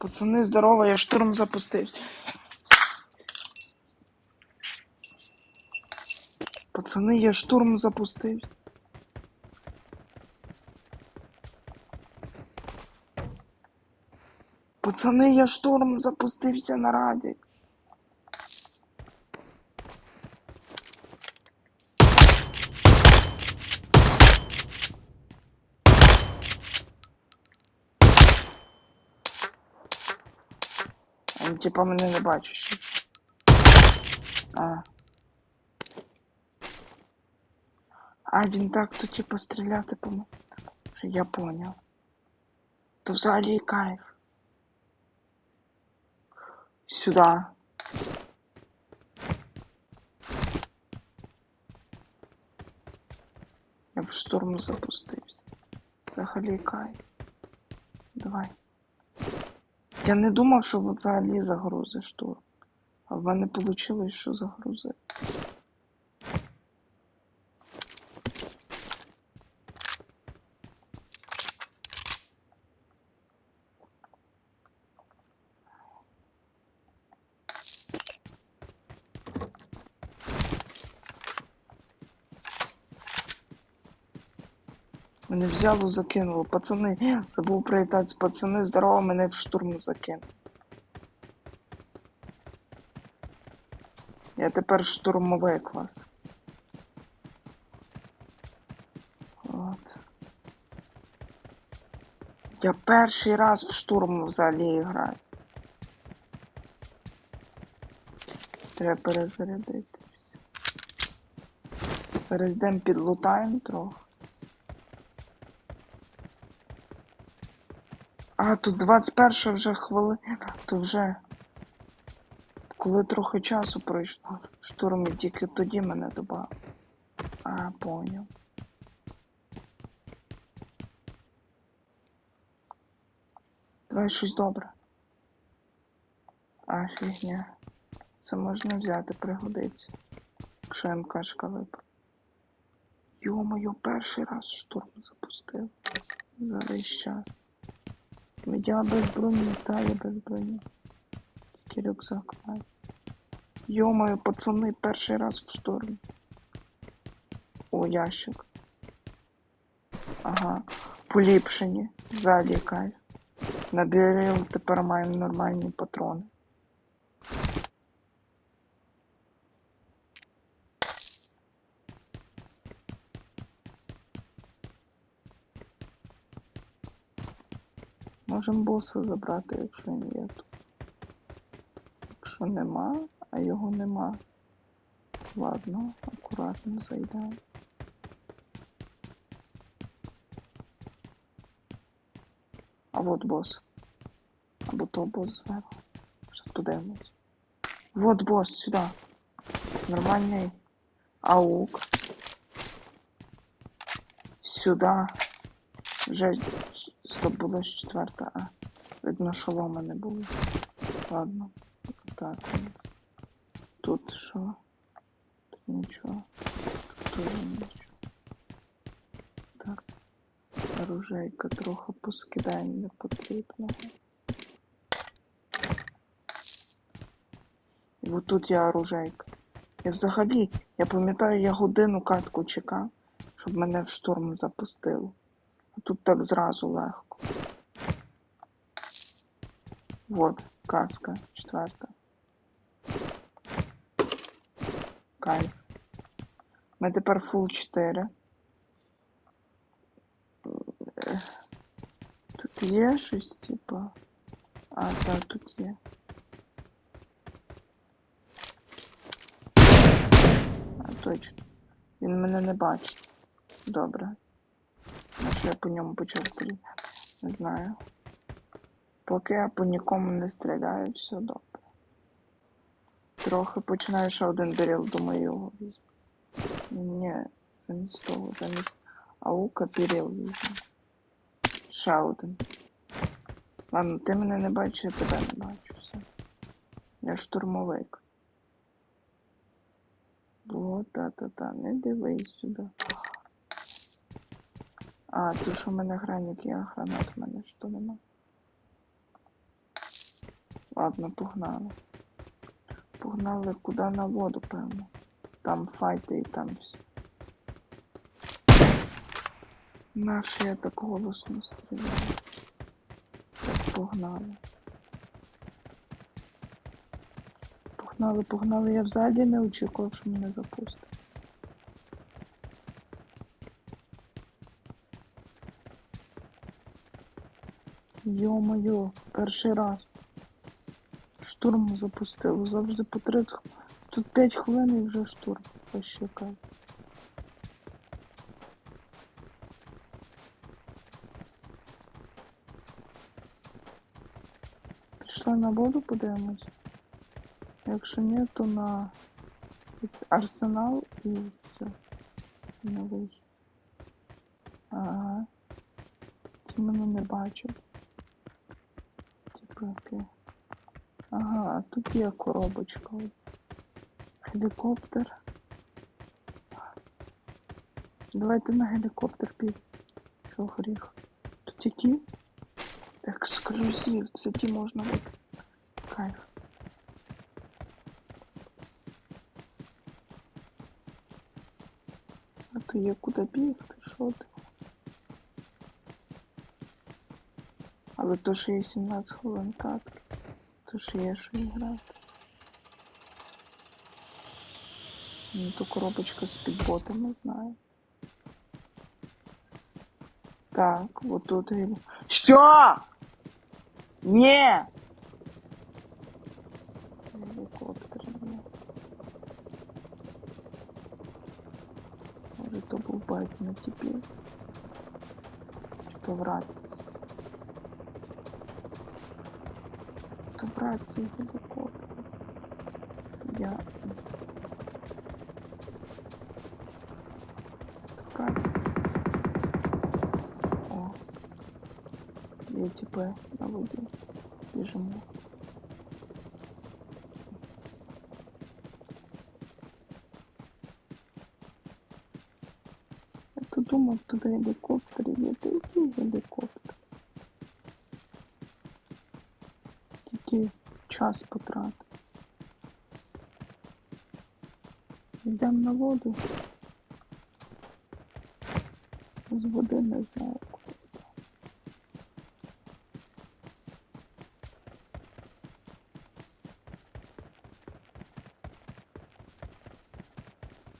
Пацани, здорово, я штурм запустив. Пацани, я штурм запустив. Пацани, я штурм запустився на раді. Він типа мене не бачить. ще. А. А, він так то типа стріляти по мене. Я поняв. То взагалі кайф. Сюда. Я в штурм запустився. Взагалі кайф. Давай. Я не думав, що взагалі загрузиш штурм. А в мене вийшло, що загрузи. Мене взяло, закинуло. Пацани, забув привітатися. Пацани, здорово, мене в штурм закинули. Я тепер штурмовик вас. От. Я перший раз в штурм взагалі граю. Треба перезарядити. Зараз йдемо підлутаємо трохи. А, тут 21 вже хвилина, то вже. Коли трохи часу пройшло, штурм і тільки тоді мене добавили. А, поняв. Давай щось добре. А, фігня. Це можна взяти, пригодиться. Якщо МКшка випав. Йо-моє, перший раз штурм запустив. За весь час. Я без броні, та я без броні. Тільки рюкзак маю. Йо-моє, пацани, перший раз в шторм. О, ящик. Ага. Поліпшені. Ззаді кайф. Наберем тепер маємо нормальні патрони. Можемо боса забрати, якщо він є тут. Якщо нема, а його нема. Ладно, акуратно зайдемо. А от бос. Або то бос зверху. Що подивимось. Вот бос, сюди. Нормальний аук. Сюди. Вже стоп була ж четверта, а. Видно, шолома не було. Ладно. Так. Тут що? Тут нічого. Тут теж нічого. Так. Оружейка трохи поскидаємо непотрібного. І от тут я оружейка. Я взагалі, я пам'ятаю, я годину катку чекав, щоб мене в штурм запустило. Тут так зразу легко. Вот, каска четверта. Кайф. Ми тепер фул 4. Е, Тут є щось, типа. А, так, тут є. А, точно. Він мене не бачить. Добре. Що я по ньому почав стріляти? Не знаю. Поки я по нікому не стріляю, все добре. Трохи починаю ще один беріл, думаю, його візьму. Ні, замість того, замість аука беріл візьму. Ще один. Ладно, ти мене не бачиш, я тебе не бачу. Все. Я штурмовик. О, та-та-та, не дивись сюди. А, то що в мене гранник є, а гранат в мене що нема. Ладно, погнали. Погнали куди на воду, певно. Там файти і там все. Наш я так голосно стріляю. Так, погнали. Погнали, погнали. Я взагалі не очікував, що мене запустить. Йо-моє, перший раз. Штурм запустив. Завжди по 30 хвилин. Тут 5 хвилин і вже штурм. Ще кай. Пішли на воду, подивимось. Якщо ні, то на арсенал і все. Вихід. Ага. Ті мене не бачать. Типу. Ага, тут є коробочка. Гелікоптер. Давайте на гелікоптер під. Що гріх? Тут які? Ексклюзив. Це ті можна. Кайф. А то є куди бігти, що ти? Але то ж є 17 хвилин катки. То ж є що і грати. Ну, то коробочка з підботами знаю. Так, вот тут і... Що? Ні! Гелікоптер є. Може то був байк на тіпі. Чи то вратці. То вратці гелікоптер. Я... Вратці. О. Є тіпи на воді. Біжимо. Я то думав, тут гелікоптер є. Та який гелікоптер? Тільки час потратив. Йдемо на воду. З води не знаю.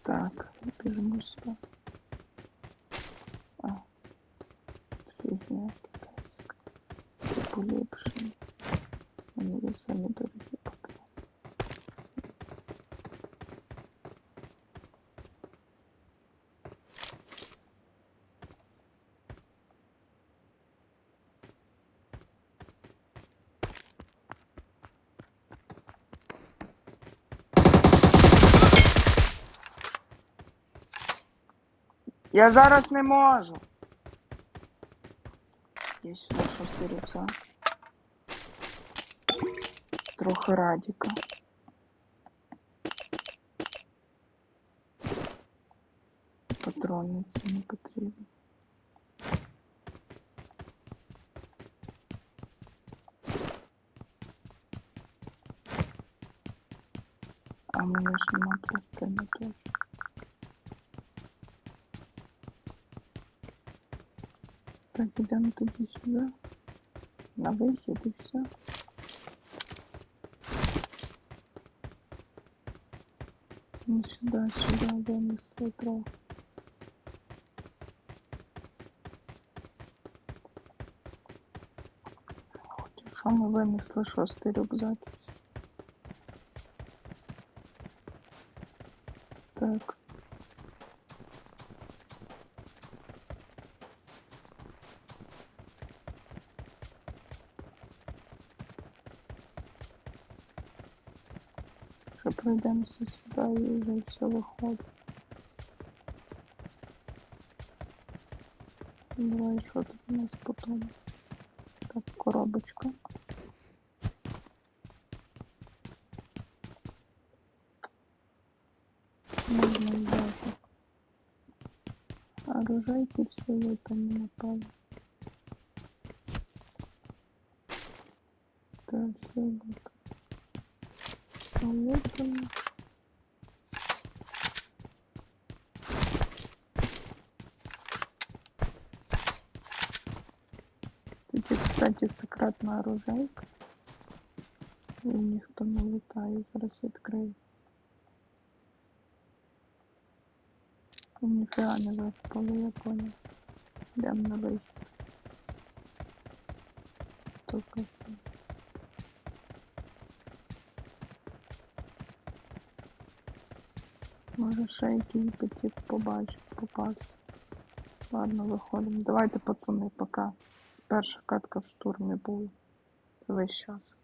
Так, біжимо сюди. А, фігня. Вони є самі дорогі поки. Я зараз не можу. Є сюди шостий рюкзак. Трохи радіка. Патрони це не потрібно. А мене ж нема пластини точно. Так, ідемо тоді сюди. На вихід і все. І сюда, сюда, винесли трохи. Хоча що ми винесли шостий рюкзак? і все. Так. Що пройдемося сюди і вже все виходить. Давай, що тут у нас потім? Так, коробочка. Можна взяти. Оружейки все є там напали. Так, все вот. Лутано. Тут, є, кстати, секретна оружейка. І ніхто не лутає, зараз відкрию. Ніфіга не викопали, я понял. Йдемо на вихід. Тільки Може ще якийсь потік побачив, попався. Ладно, виходимо. Давайте, пацани, пока. Перша катка в штурмі була. Весь час.